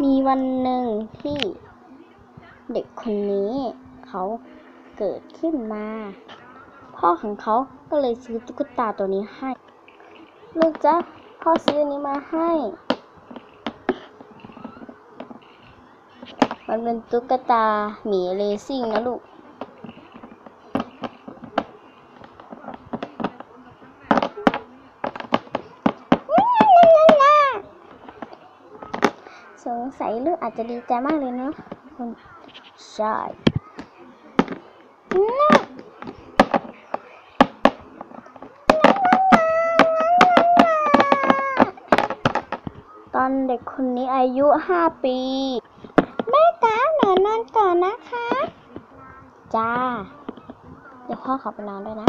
มีวันหนึ่งที่เด็กคนนี้เขาเกิดขึ้นมา พ่อของเขาก็เลยซื้อตุ๊กตาตัวนี้ให้ ลูกจ๊ะพ่อซื้ออันนี้มาให้ มันเป็นตุ๊กตาหมีเลซิ่งนะลูก สงสัยลูกอาจจะดีใจมากเลยเนาะคุณใช่ตอนเด็กคนนี้อายุห้าปี แม่จ๋าหนูนอนก่อนนะคะ จ้า เดี๋ยวพ่อขอไปนอนด้วยนะ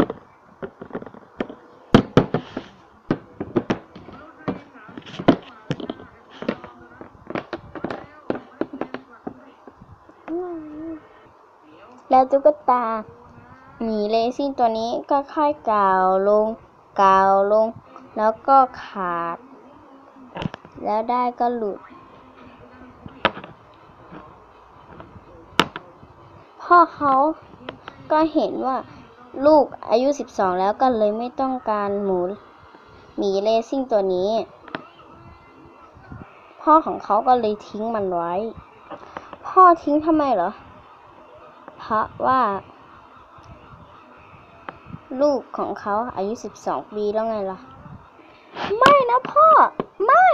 แล้วตุ๊กตาหมีเลซิ่งตัวนี้ก็ค่อยกาวลงกาวลง แล้วก็ขาด แล้วได้ก็หลุด พ่อเขาก็เห็นว่าลูกอายุ 12 แล้วก็เลยไม่ต้องการหมูหมีเลซิ่งตัวนี้ พ่อของเขาก็เลยทิ้งมันไว้ พ่อทิ้งทำไมเหรอ เพราะว่า ลูกของเขาอายุ 12 ปีแล้วไงล่ะ ไม่นะพ่อ ไม่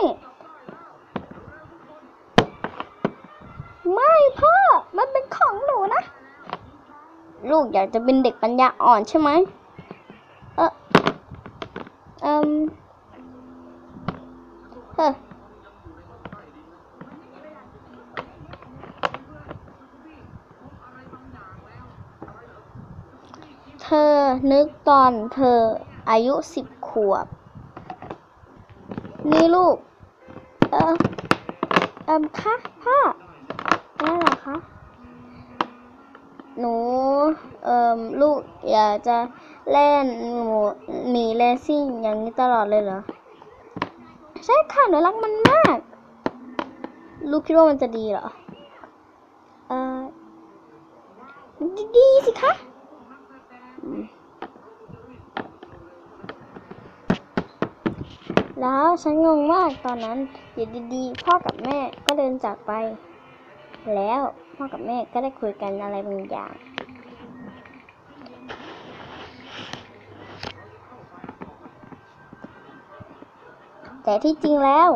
ไม่พ่อ มันเป็นของหนูนะ ลูกอยากจะเป็นเด็กปัญญาอ่อนใช่ไหมเออเอืมเฮ้ ธอนึกตอนเธออายุสิบขวบ นี่ลูก เออเอมคะพ่ออะไรเหรอคะ หนู เอ่มลูกอยากจะเล่นหมูหมีเลซิ่งอย่างนี้ตลอดเลยเหรอ ใช่ค่ะ หนูรักมันมาก ลูกคิดว่ามันจะดีเหรอ เออดดีสิคะ แล้วฉันงงมากตอนนั้นอยู่ดีๆ พ่อกับแม่ก็เดินจากไป แล้วพ่อกับแม่ก็ได้คุยกันอะไรบางอย่าง แต่ที่จริงแล้ว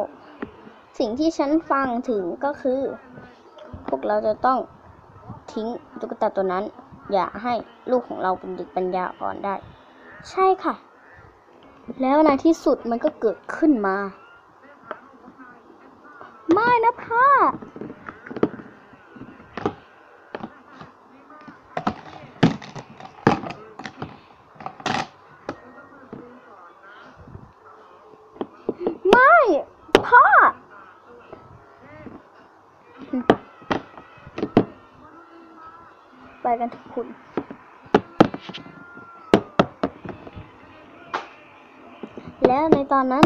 สิ่งที่ฉันฟังถึงก็คือ พวกเราจะต้องทิ้งตุ๊กตาตัวนั้น อย่าให้ลูกของเราเป็นเด็กปัญญาอ่อนได้ ใช่ค่ะ แล้วในที่สุดมันก็เกิดขึ้นมา ไม่นะพ่อไม่พ่อไปกันทุกคน แล้วในตอนนั้น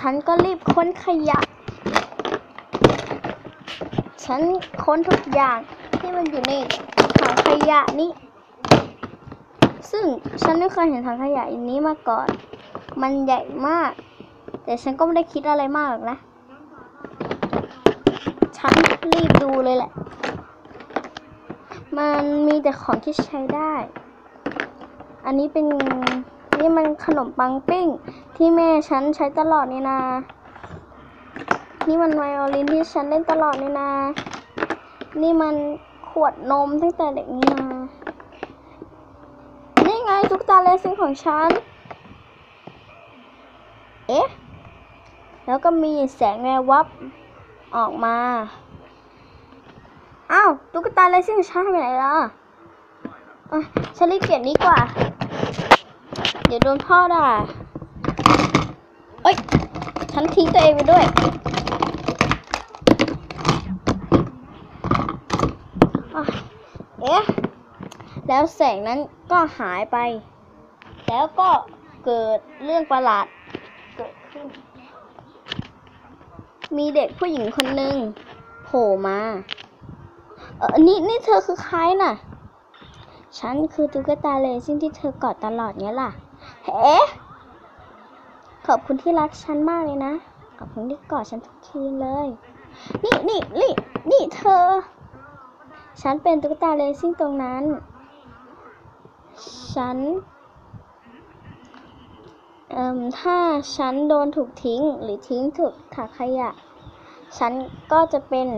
ฉันก็รีบค้นขยะ ฉันค้นทุกอย่างที่มันอยู่ในถังขยะนี้ ซึ่งฉันไม่เคยเห็นถังขยะอันนี้มาก่อน มันใหญ่มาก แต่ฉันก็ไม่ได้คิดอะไรมากหรอกนะ ฉันรีบดูเลยแหละ มันมีแต่ของที่ใช้ได้ อันนี้เป็น นี่มันขนมปังปิ้ง ที่แม่ฉันใช้ตลอดนี่นา นี่มันไวโอลินที่ฉันเล่นตลอดนี่นา นี่มันขวดนมตั้งแต่เด็กนี่นา นี่ไงตุ๊กตาเลซิ่งของฉัน เอ๊ะ แล้วก็มีแสงแวววับออกมา อ้าวตุ๊กตาเลซิ่งของฉันไปไหนล่ะะฉันรีบเก็บนี้กว่า ดี๋ยวโดนพ่อด่าเอ้ย ฉันทิ้งตัวเองไปด้วยอะเอ๊ะ แล้วแสงนั้นก็หายไป แล้วก็เกิดเรื่องประหลาดเกิดขึ้น มีเด็กผู้หญิงคนหนึ่งผล่มา เออนี่นี่เธอคือใครน่ะ ฉันคือตุ๊กตาเลซิ่งที่เธอกอดตลอดเนี้ยล่ะ เฮ้ขอบคุณที่รักฉันมากเลยนะ ขอบคุณที่กอดฉันทุกคืนเลย นี่นี่นี่นี่เธอ ฉันเป็นตุ๊กตาเลซิ่งตรงนั้น ฉันเอ่มถ้าฉันโดนถูกทิ้งหรือทิ้งถูกถังขยะ ฉันก็จะเป็น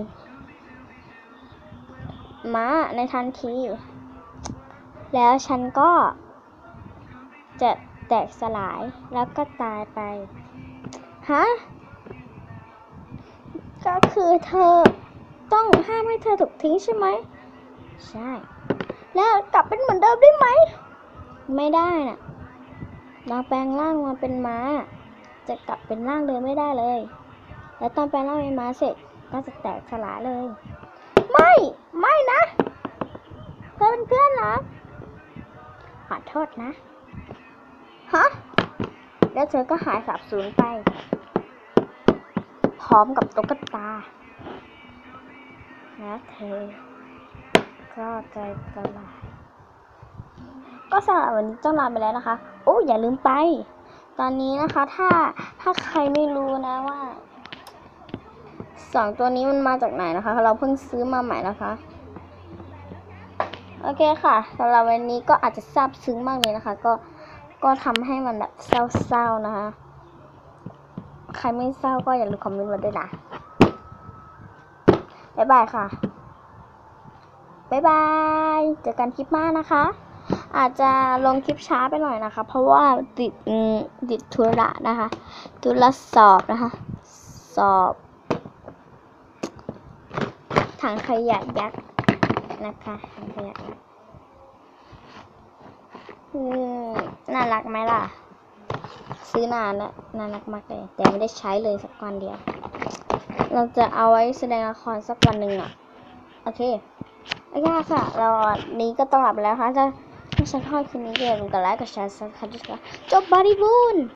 ม้าในทันที แล้วฉันก็จะ แตกสลายแล้วก็ตายไป ฮะ ก็คือเธอต้องห้ามให้เธอถูกทิ้งใช่ไหม ใช่ แล้วกลับเป็นเหมือนเดิมได้ไหม ไม่ได้น่ะลองแปลงร่างมาเป็นม้า จะกลับเป็นร่างเดิมไม่ได้เลย แล้วตอนแปลงร่างเป็นม้าเสร็จก็จะแตกสลายเลย ไม่ ไม่นะ เธอเป็นเพื่อนเหรอขอโทษนะ แล้วเธอก็หายสาบสูญไป พร้อมกับตุ๊กตาแล้วเธอ ก็ใจสลาย ก็สำหรับวันนี้ต้องลาไปแล้วนะคะ โอ้อย่าลืมไป ตอนนี้นะคะ ถ้าถ้าใครไม่รู้นะว่าสองตัวนี้มันมาจากไหนนะคะ เราเพิ่งซื้อมาใหม่นะคะ โอเคค่ะสำหรับวันนี้ก็อาจจะซาบซึ้งมากเลยนะคะ ก็ ก็ทำให้มันแบบเศร้าๆนะคะ ใครไม่เศร้าก็อย่าลืมคอมเมนต์มาด้วยนะบ๊ายบายค่ะ บ๊ายบาย เจอกันคลิปหน้านะคะ อาจจะลงคลิปช้าไปหน่อยนะคะ เพราะว่าติดติดธุระนะคะ ธุระสอบนะคะ สอบ ถังขยะยักษ์นะคะถังขยะยักษ์ น่ารักไหมล่ะ ซื้อนานแล้วน่ารักมากเลย แต่ไม่ได้ใช้เลยสักวันเดียว เราจะเอาไว้แสดงละครสักวันหนึ่งอะ โอเคโอเคค่ะ เรานี้ก็ต้องหลับแล้วค่ะถ้าถ้าฉันชอบคลิปนี้ก็อย่าลืมกดไลค์กดแชร์สักครั้งด้วยค่ะจบบาริบูน